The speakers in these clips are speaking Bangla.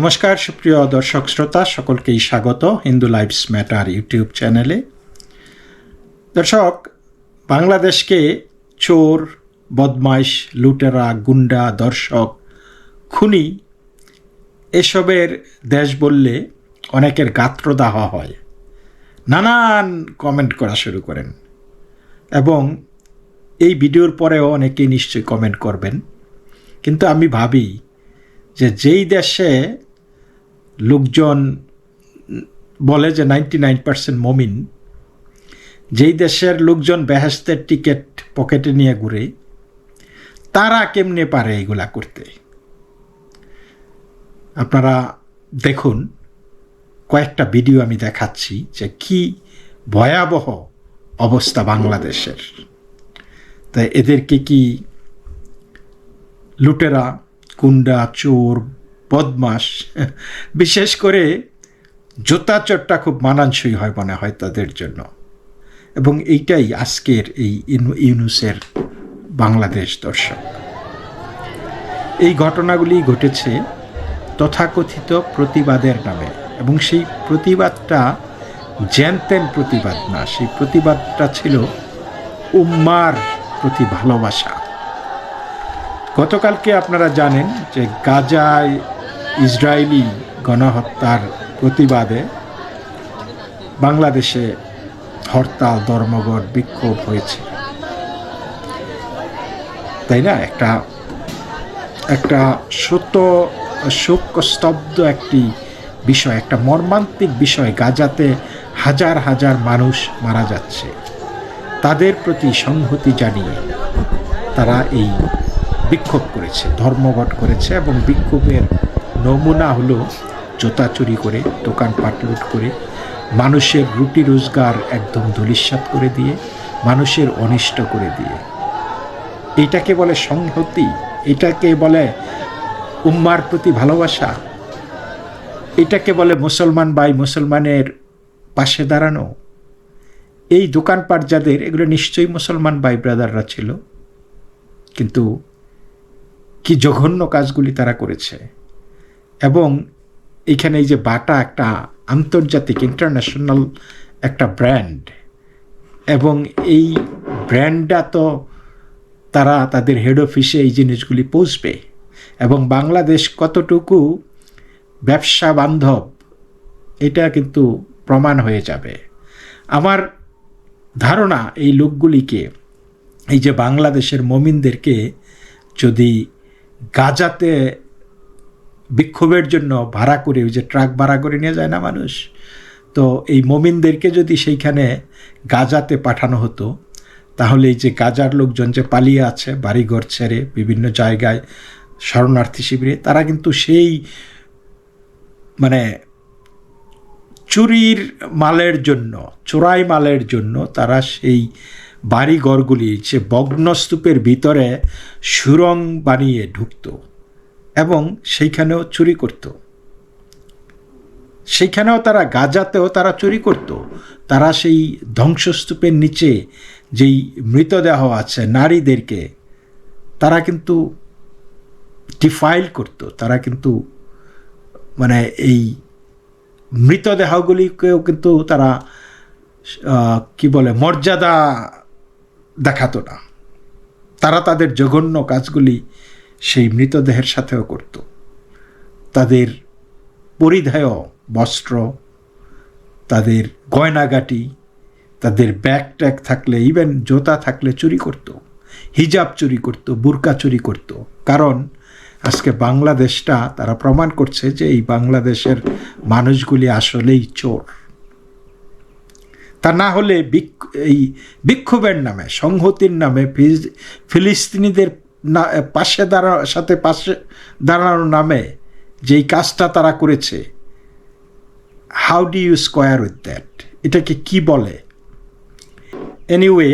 নমস্কার, সুপ্রিয় দর্শক শ্রোতা, সকলকেই স্বাগত হিন্দু লাইভস ম্যাটার ইউটিউব চ্যানেলে। দর্শক, বাংলাদেশকে চোর, বদমাইশ, লুটেরা, গুন্ডা, দর্শক, খুনি এসবের দেশ বললে অনেকের গাত্রদাহ হয়। নানান কমেন্ট করা শুরু করেন এবং এই ভিডিওর পরেও অনেকেই নিশ্চয়ই কমেন্ট করবেন। কিন্তু আমি ভাবি যে যেই দেশে লোকজন বলে যে নাইনটি নাইন পার্সেন্ট মমিন, যেই দেশের লোকজন বেহেস্তের টিকিট পকেটে নিয়ে ঘুরে, তারা কেমনে পারে এগুলা করতে? আপনারা দেখুন, কয়েকটা ভিডিও আমি দেখাচ্ছি যে কি ভয়াবহ অবস্থা বাংলাদেশের। তাই এদেরকে কি লুটেরা কুন্ডা চোর বদমাস বিশেষ করে জোতা চটটা খুব মানানসই হয় মনে হয় তাদের জন্য। এবং এইটাই আজকের এই ইউনুসের বাংলাদেশ দর্শক। এই ঘটনাগুলি ঘটেছে তথাকথিত প্রতিবাদের নামে এবং সেই প্রতিবাদটা জ্যানতেন প্রতিবাদ না, সেই প্রতিবাদটা ছিল উম্মার প্রতি ভালোবাসা। গতকালকে আপনারা জানেন যে গাজায় ইসরায়েলি গণহত্যার প্রতিবাদে বাংলাদেশে হরতাল, ধর্মঘট, বিক্ষোভ হয়েছে। তাই না? একটা একটা সত্য, শোকস্তব্ধ একটি বিষয়, একটা মর্মান্তিক বিষয়। গাজাতে হাজার হাজার মানুষ মারা যাচ্ছে। তাদের প্রতি সংহতি জানিয়ে তারা এই বিক্ষোভ করেছে, ধর্মঘট করেছে এবং বিক্ষোভের নমুনা হলো জোতা চুরি করে, দোকানপাট লুট করে, মানুষের রুটি রোজগার একদম ধূলিসাৎ করে দিয়ে, মানুষের অনিষ্ট করে দিয়ে। এটাকে বলে সংহতি, এটাকে বলে উম্মার প্রতি ভালোবাসা, এটাকে বলে মুসলমান বাই মুসলমানের পাশে দাঁড়ানো। এই দোকানপাট যাদের, এগুলো নিশ্চয়ই মুসলমান ভাই ব্রাদাররা ছিল। কিন্তু কি জঘন্য কাজগুলি তারা করেছে। এবং এখানে এই যে বাটা একটা আন্তর্জাতিক ইন্টারন্যাশনাল একটা ব্র্যান্ড এবং এই ব্র্যান্ডটা তো তারা তাদের হেড অফিসে এই জিনিসগুলি পৌঁছবে। এবং বাংলাদেশ কতটুকু ব্যবসা বান্ধব, এটা কিন্তু প্রমাণ হয়ে যাবে। আমার ধারণা এই লোকগুলিকে, এই যে বাংলাদেশের মমিনদেরকে যদি গাজাতে বিক্ষোভের জন্য ভাড়া করে ওই যে ট্রাক ভাড়া করে নিয়ে যায় না মানুষ? তো এই মমিনদেরকে যদি সেইখানে গাজাতে পাঠানো হতো, তাহলে এই যে গাজার লোকজন যে পালিয়ে আছে বাড়িঘর ছেড়ে বিভিন্ন জায়গায় শরণার্থী শিবিরে, তারা কিন্তু সেই মানে চুরির মালের জন্য, চোরাই মালের জন্য তারা সেই বাড়িঘরগুলি সে ভগ্নস্তূপের ভিতরে সুরং বানিয়ে ঢুকতো এবং সেইখানেও চুরি করত। সেইখানেও তারা গাজাতেও তারা চুরি করত। তারা সেই ধ্বংসস্তূপের নিচে যেই মৃতদেহ আছে, নারীদেরকে, তারা কিন্তু ডিফাইল করত। তারা কিন্তু মানে এই মৃতদেহগুলিকেও কিন্তু তারা কি বলে, মর্যাদা দেখাতো না। তারা তাদের জঘন্য কাজগুলি সেই মৃতদেহের সাথেও করত। তাদের পরিধেয় বস্ত্র, তাদের গয়নাগাটি, তাদের ব্যাগ ট্যাগ থাকলে ইভেন জোতা থাকলে চুরি করত। হিজাব চুরি করত, বুরকা চুরি করত। কারণ আজকে বাংলাদেশটা, তারা প্রমাণ করছে যে এই বাংলাদেশের মানুষগুলি আসলেই চোর। তা না হলে এই বিক্ষোভের নামে, সংহতির নামে ফিলিস্তিনিদের না, পাশে দাঁড়া, সাথে পাশে দাঁড়ানোর নামে যেই কাজটা তারা করেছে how do you square with that এটাকে কি বলে? এনিওয়ে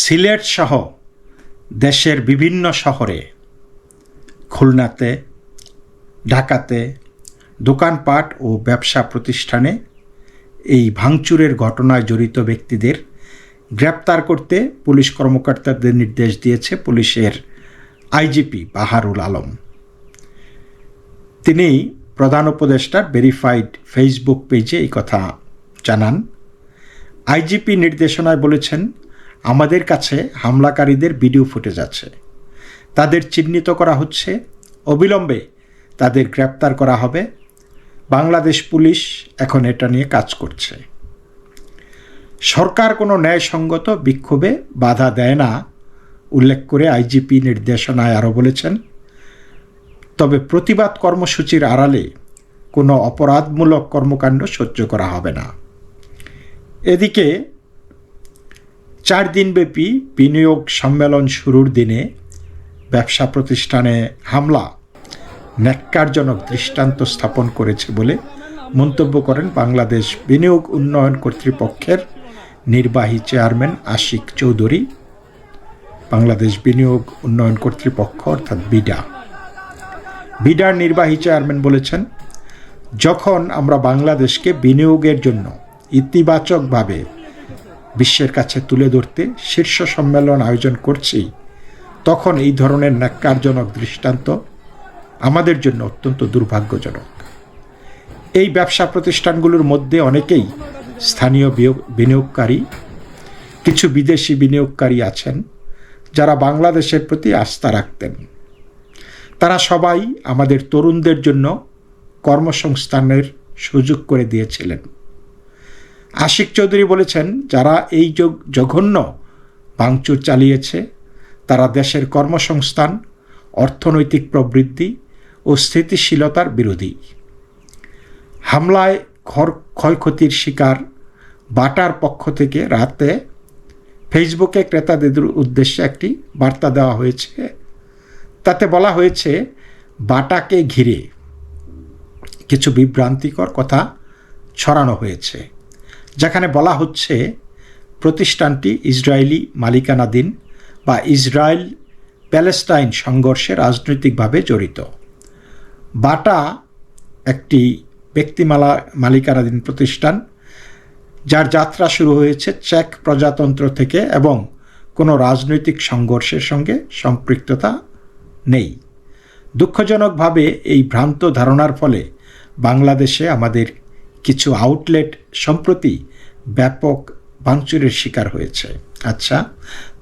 সিলেট সহ দেশের বিভিন্ন শহরে, খুলনাতে, ঢাকাতে দোকানপাট ও ব্যবসা প্রতিষ্ঠানে এই ভাঙচুরের ঘটনায় জড়িত ব্যক্তিদের গ্রেপ্তার করতে পুলিশ কর্মকর্তাদের নির্দেশ দিয়েছে পুলিশের আইজিপি বাহারুল আলম। তিনি প্রধান উপদেষ্টার ভেরিফাইড ফেসবুক পেজে এই কথা জানান। আইজিপি নির্দেশনায় বলেছেন, আমাদের কাছে হামলাকারীদের ভিডিও ফুটেজ আছে। তাদের চিহ্নিত করা হচ্ছে। অবিলম্বে তাদের গ্রেপ্তার করা হবে। বাংলাদেশ পুলিশ এখন এটা নিয়ে কাজ করছে। সরকার কোনো ন্যায়সঙ্গত বিক্ষোভে বাধা দেয় না, উল্লেখ করে আইজিপি নির্দেশনায় আরও বলেছেন। তবে প্রতিবাদ কর্মসূচির আড়ালে কোনো অপরাধমূলক কর্মকাণ্ড সহ্য করা হবে না। এদিকে চার দিনব্যাপী বিনিয়োগ সম্মেলন শুরুর দিনে ব্যবসা প্রতিষ্ঠানে হামলা। ন্যাক্কারজনক দৃষ্টান্ত স্থাপন করেছে বলে মন্তব্য করেন বাংলাদেশ বিনিয়োগ উন্নয়ন কর্তৃপক্ষের নির্বাহী চেয়ারম্যান আশিক চৌধুরী, বাংলাদেশ বিনিয়োগ উন্নয়ন কর্তৃপক্ষ, অর্থাৎ বিডা। বিডার নির্বাহী চেয়ারম্যান বলেছেন, যখন আমরা বাংলাদেশকে বিনিয়োগের জন্য ইতিবাচকভাবে বিশ্বের কাছে তুলে ধরতে শীর্ষ সম্মেলন আয়োজন করছি, তখন এই ধরনের ন্যাক্কারজনক দৃষ্টান্ত আমাদের জন্য অত্যন্ত দুর্ভাগ্যজনক। এই ব্যবসা প্রতিষ্ঠানগুলোর মধ্যে অনেকেই স্থানীয় বিনিয়োগকারী, কিছু বিদেশি বিনিয়োগকারী আছেন, যারা বাংলাদেশের প্রতি আস্থা রাখতেন। তারা সবাই আমাদের তরুণদের জন্য কর্মসংস্থানের সুযোগ করে দিয়েছিলেন। আশিক চৌধুরী বলেছেন, যারা এই জঘন্য ভাঙচুর চালিয়েছে, তারা দেশের কর্মসংস্থান, অর্থনৈতিক প্রবৃদ্ধি ও স্থিতিশীলতার বিরোধী। হামলায় ঘর ক্ষয়ক্ষতির শিকার বাটার পক্ষ থেকে রাতে ফেসবুকে ক্রেতাদের উদ্দেশ্যে একটি বার্তা দেওয়া হয়েছে। তাতে বলা হয়েছে, বাটাকে ঘিরে কিছু বিভ্রান্তিকর কথা ছড়ানো হয়েছে, যেখানে বলা হচ্ছে, প্রতিষ্ঠানটি ইসরায়েলি মালিকানাধীন বা ইসরায়েল প্যালেস্টাইন সংঘর্ষে রাজনৈতিকভাবে জড়িত। বাটা একটি ব্যক্তিমালা মালিকানাধীন প্রতিষ্ঠান, যার যাত্রা শুরু হয়েছে চেক প্রজাতন্ত্র থেকে এবং কোনো রাজনৈতিক সংঘর্ষের সঙ্গে সম্পৃক্ততা নেই। দুঃখজনকভাবে এই ভ্রান্ত ধারণার ফলে বাংলাদেশে আমাদের কিছু আউটলেট সম্প্রতি ব্যাপক ভাঙচুরের শিকার হয়েছে। আচ্ছা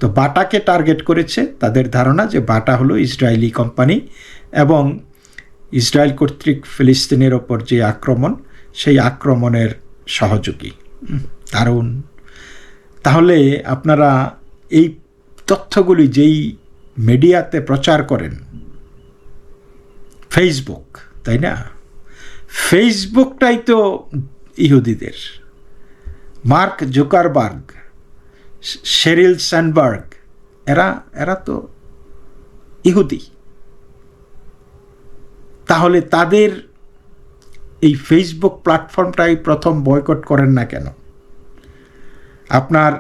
তো বাটাকে টার্গেট করেছে তাদের ধারণা যে বাটা হলো ইসরায়েলি কোম্পানি এবং ইসরায়েল কর্তৃক ফিলিস্তিনের ওপর যে আক্রমণ সেই আক্রমণের সহযোগী। দারুণ। তাহলে আপনারা এই তথ্যগুলি যেই মিডিয়াতে প্রচার করেন ফেসবুক তাই না? ফেসবুকটাই তো ইহুদিদের। মার্ক জোকারবার্গ শেরিল স্যানবার্গ এরা এরা তো ইহুদি। তাহলে তাদের এই ফেসবুক প্ল্যাটফর্মটাই প্রথম বয়কট করেন না কেন? আপনার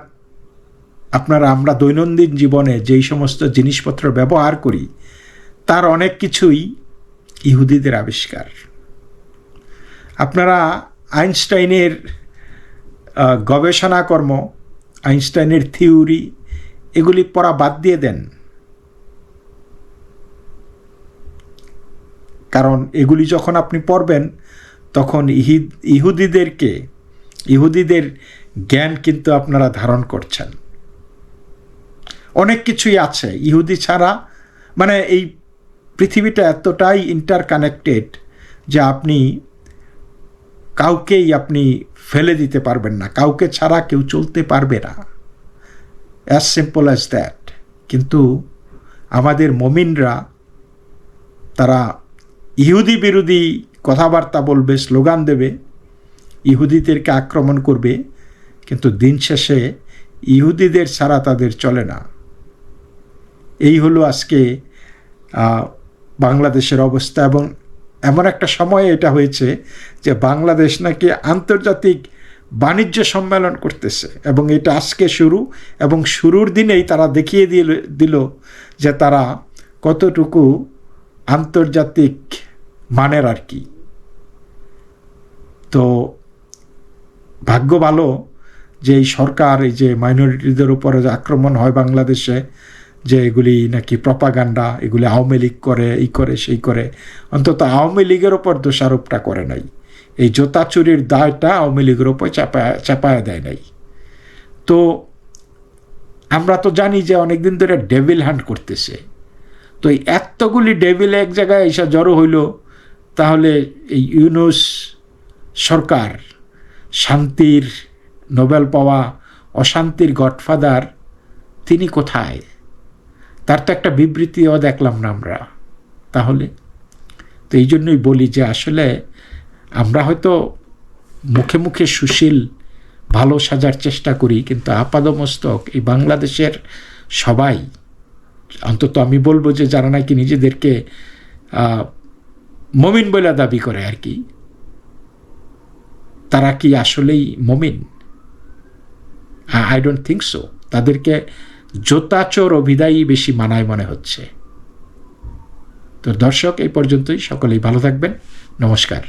আপনার আমরা দৈনন্দিন জীবনে যেই সমস্ত জিনিসপত্র ব্যবহার করি, তার অনেক কিছুই ইহুদিদের আবিষ্কার। আপনারা আইনস্টাইনের গবেষণা কর্ম আইনস্টাইনের থিওরি, এগুলি পড়া বাদ দিয়ে দেন। কারণ এগুলি যখন আপনি পড়বেন, তখন ইহিদ, ইহুদিদেরকে, ইহুদিদের জ্ঞান কিন্তু আপনারা ধারণ করছেন। অনেক কিছুই আছে। ইহুদি ছাড়া মানে এই পৃথিবীটা এতটাই ইন্টার কানেক্টেড যে আপনি কাউকেই আপনি ফেলে দিতে পারবেন না। কাউকে ছাড়া কেউ চলতে পারবে না। অ্যাজ সিম্পল অ্যাজ দ্যাট কিন্তু আমাদের মমিনরা, তারা ইহুদি বিরোধী কথাবার্তা বলবে, স্লোগান দেবে, ইহুদিদেরকে আক্রমণ করবে, কিন্তু দিন শেষে ইহুদিদের ছাড়া তাদের চলে না। এই হলো আজকে বাংলাদেশের অবস্থা এবং এমন একটা সময়ে এটা হয়েছে যে বাংলাদেশ নাকি আন্তর্জাতিক বাণিজ্য সম্মেলন করতেছে এবং এটা আজকে শুরু এবং শুরুর দিনেই তারা দেখিয়ে দিল দিল যে তারা কতটুকু আন্তর্জাতিক মানের আর কি। তো ভাগ্য ভালো যে এই সরকার, এই যে মাইনরিটিদের উপরে যে আক্রমণ হয় বাংলাদেশে, যে এগুলি নাকি প্রপাগান্ডা, এগুলি আওয়ামী লীগ করে এই করে, সেই করে, অন্তত আওয়ামী লীগের ওপর দোষারোপটা করে নাই। এই জোতা চুরির দায়টা আওয়ামী লীগের ওপর চাপায় চাপায় দেয় নাই। তো আমরা তো জানি যে অনেকদিন ধরে ডেভিল হান্ট করতেছে। তো এই এতগুলি ডেভিল এক জায়গায় এসে জড়ো হইল তাহলে এই ইউনুস সরকার শান্তির নোবেল পাওয়া অশান্তির গডফাদার, তিনি কোথায়? তার তো একটা বিবৃতিও দেখলাম না আমরা। তাহলে? তো এই জন্যই বলি যে আসলে আমরা হয়তো মুখে মুখে সুশীল, ভালো সাজার চেষ্টা করি, কিন্তু আপাদমস্তক এই বাংলাদেশের সবাই, অন্তত আমি বলব যে যারা নাকি নিজেদেরকে মমিন বলে দাবি করে আর কি। তারা কি আসলেই মমিন? আই ডোন্ট থিঙ্ক সো তাদেরকে জোতাচোর অভিদায়ী বেশি মানায় মনে হচ্ছে। তো দর্শক, এই পর্যন্তই। সকলেই ভালো থাকবেন। নমস্কার।